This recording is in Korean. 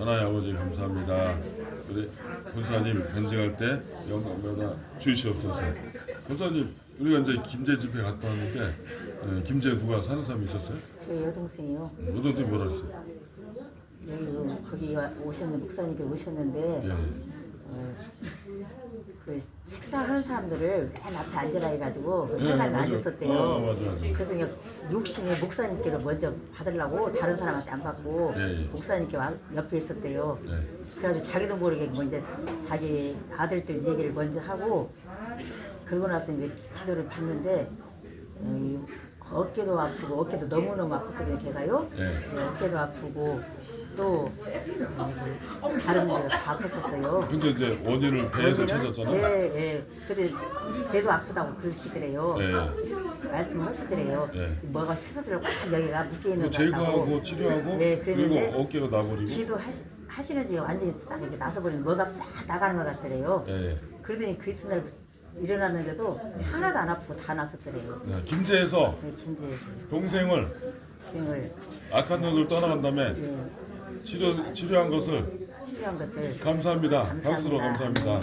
하나의 아버지 감사합니다. 우리 권사님 변증할 때 영광마다 주시옵소서. 권사님 우리가 이제 김제 집회 갔다 왔는데 어, 김제 누가 사는 사람이 있었어요? 저희 여동생이요. 여동생 뭐라 했어요? 여기 거기 와- 오셨는 목사님께 오셨는데 예. 어, 그 식사하는 사람들을 맨 앞에 앉으라 해가지고 그 예, 사람이. 앉았었대요. 어, 맞아, 맞아. 그래서 그냥 욕심에 목사님께로 먼저 받으려고 다른 사람한테 안 받고 예, 예. 목사님께 와- 옆에 있었대요. 네. 그래가지고 자기도 모르게 먼저 자기 아들들 얘기를 먼저 하고 그러고 나서 이제 기도를 받는데 어, 어깨도 아프고 어깨도 너무너무 아팠거든요 걔가요 네. 네, 어깨도 아프고 또 어, 다른 데가 다 아팠었어요 근데 이제 원인을 배에서 찾았잖아. 예, 예. 근데 배도 아프다고 그러시더래요 예. 말씀을 하시더래요 네. 뭐가 스스로 꽉 여기가 묶여 있는 그 것 제거하고 같다고 치료하고 네, 그리고 그랬는데 어깨가 나버리고. 기도 하시, 하시는지 완전히 싹 이렇게 나서버리면 뭐가 싹 나가는 것 같더래요. 예. 그러더니 그 이튿날 일어났는데도 하나도 안 아프고 다 났었더래요. 네, 김제에서 네, 김제 동생을 생을 악한 놈을 떠나간 다음에 예, 치료 치료한 것을 치료한 것을 감사합니다. 감사합니다. 박수로 감사합니다.